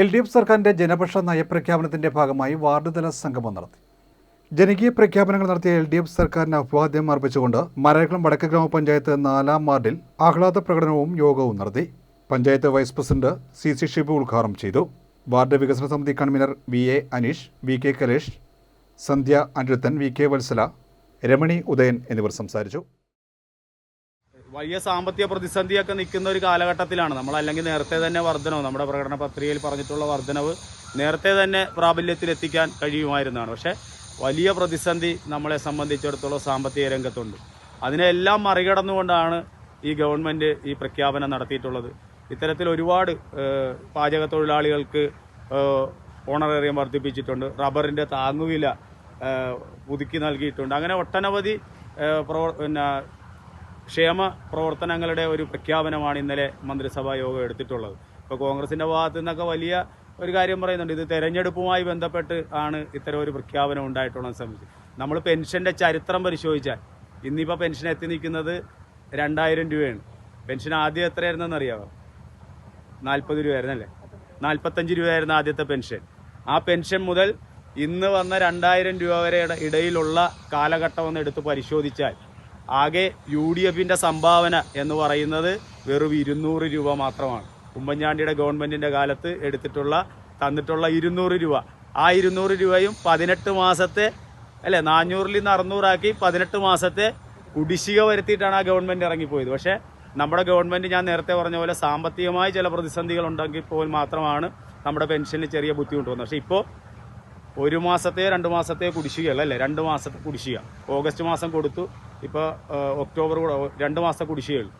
L D F സർക്കാരിന്റെ ജനപക്ഷ നയപ്രഖ്യാപനത്തിന്റെ ഭാഗമായി വാർഡുതല സംഗമം നടത്തി. ജനകീയ പ്രഖ്യാപനങ്ങൾ നടത്തിയ എൽ ഡി എഫ് സർക്കാരിന് അഭിവാദ്യം അർപ്പിച്ചുകൊണ്ട് മരക്കുളം വടക്ക് ഗ്രാമപഞ്ചായത്ത് നാലാം വാർഡിൽ ആഹ്ലാദ പ്രകടനവും യോഗവും നടത്തി. Panchayat vice president C C Shibu ഉദ്ഘാടനം ചെയ്തു. വാർഡ് വികസന സമിതി convener V A Aneesh V K Kalesh Sandhya Aniruddhan V K Vatsala Ramani Udayan എന്നിവർ സംസാരിച്ചു. വലിയ സാമ്പത്തിക പ്രതിസന്ധിയൊക്കെ നിൽക്കുന്ന ഒരു കാലഘട്ടത്തിലാണ്. നമ്മൾ അല്ലെങ്കിൽ നേരത്തെ തന്നെ വർധനവ് നമ്മുടെ പ്രകടന പത്രികയിൽ പറഞ്ഞിട്ടുള്ള വർധനവ് നേരത്തെ തന്നെ പ്രാബല്യത്തിലെത്തിക്കാൻ കഴിയുമായിരുന്നതാണ്. പക്ഷേ വലിയ പ്രതിസന്ധി നമ്മളെ സംബന്ധിച്ചിടത്തോളം സാമ്പത്തിക രംഗത്തുണ്ട്. അതിനെല്ലാം മറികടന്നുകൊണ്ടാണ് ഈ ഗവൺമെന്റ് ഈ പ്രഖ്യാപനം നടത്തിയിട്ടുള്ളത്. ഇത്തരത്തിൽ ഒരുപാട് പാചക തൊഴിലാളികൾക്ക് ഓണറേറിയം വർദ്ധിപ്പിച്ചിട്ടുണ്ട്. റബ്ബറിന്റെ താങ്ങുവില പുതുക്കി നൽകിയിട്ടുണ്ട്. അങ്ങനെ ഒട്ടനവധി പ്രവർ പിന്നെ ക്ഷേമ പ്രവർത്തനങ്ങളുടെ ഒരു പ്രഖ്യാപനമാണ് ഇന്നലെ മന്ത്രിസഭാ യോഗം എടുത്തിട്ടുള്ളത്. ഇപ്പോൾ കോൺഗ്രസിന്റെ ഭാഗത്തു നിന്നൊക്കെ വലിയ ഒരു കാര്യം പറയുന്നുണ്ട്. ഇത് തെരഞ്ഞെടുപ്പുമായി ബന്ധപ്പെട്ട് ആണ് ഇത്തരം ഒരു പ്രഖ്യാപനം ഉണ്ടായിട്ടുള്ളത് സംബന്ധിച്ച്. നമ്മൾ പെൻഷന്റെ ചരിത്രം പരിശോധിച്ചാൽ ഇന്നിപ്പോൾ പെൻഷൻ എത്തി നിൽക്കുന്നത് രണ്ടായിരം രൂപയാണ്. പെൻഷൻ ആദ്യം എത്രയായിരുന്നെന്ന് അറിയാമോ നാൽപ്പത് രൂപയായിരുന്നല്ലേ? നാൽപ്പത്തഞ്ച് രൂപയായിരുന്നു ആദ്യത്തെ പെൻഷൻ. ആ പെൻഷൻ മുതൽ ഇന്ന് വന്ന രണ്ടായിരം രൂപ വരെ ഇടയിലുള്ള കാലഘട്ടം ഒന്ന് എടുത്ത് പരിശോധിച്ചാൽ ആകെ യു ഡി എഫിന്റെ സംഭാവന എന്ന് പറയുന്നത് വെറും ഇരുന്നൂറ് രൂപ മാത്രമാണ്. ഉമ്മൻചാണ്ടിയുടെ ഗവൺമെന്റിന്റെ കാലത്ത് എടുത്തിട്ടുള്ള തന്നിട്ടുള്ള ഇരുന്നൂറ് രൂപ. ആ ഇരുന്നൂറ് രൂപയും പതിനെട്ട് മാസത്തെ അല്ലേ നാനൂറിൽ നിന്ന് അറുന്നൂറാക്കി പതിനെട്ട് മാസത്തെ കുടിശ്ശിക വരുത്തിയിട്ടാണ് ആ ഗവൺമെന്റ് ഇറങ്ങിപ്പോയത്. പക്ഷേ നമ്മുടെ ഗവൺമെന്റ് ഞാൻ നേരത്തെ പറഞ്ഞ പോലെ സാമ്പത്തികമായി ചില പ്രതിസന്ധികൾ ഉണ്ടെങ്കിൽ പോൽ മാത്രമാണ് നമ്മുടെ പെൻഷനിൽ ചെറിയ ബുദ്ധിമുട്ട് വന്നത്. പക്ഷേ ഇപ്പോൾ ഒരു മാസത്തെ രണ്ട് മാസത്തെ കുടിശ്ശികയല്ല രണ്ട് മാസത്തെ കുടിശ്ശിക. ഓഗസ്റ്റ് മാസം കൊടുത്തു. ഇപ്പോൾ ഒക്ടോബർ കൂടെ രണ്ട് മാസത്തെ കുടിശ്ശികയുള്ളൂ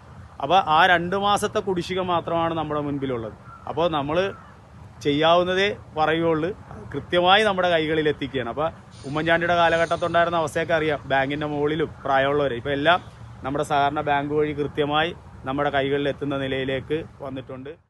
അപ്പോൾ ആ രണ്ട് മാസത്തെ കുടിശ്ശിക മാത്രമാണ് നമ്മുടെ മുൻപിലുള്ളത്. അപ്പോൾ നമ്മൾ ചെയ്യാവുന്നതേ പറയുള്ളൂ കൃത്യമായി നമ്മുടെ കൈകളിൽ എത്തിക്കുകയാണ് അപ്പോൾ ഉമ്മൻചാണ്ടിയുടെ കാലഘട്ടത്തുണ്ടായിരുന്ന അവസ്ഥയൊക്കെ അറിയാം. ബാങ്കിന്റെ മുകളിലും പ്രായമുള്ളവരെ. ഇപ്പോൾ എല്ലാം നമ്മുടെ സഹകരണ ബാങ്ക് വഴി കൃത്യമായി നമ്മുടെ കൈകളിൽ എത്തുന്ന നിലയിലേക്ക് വന്നിട്ടുണ്ട്.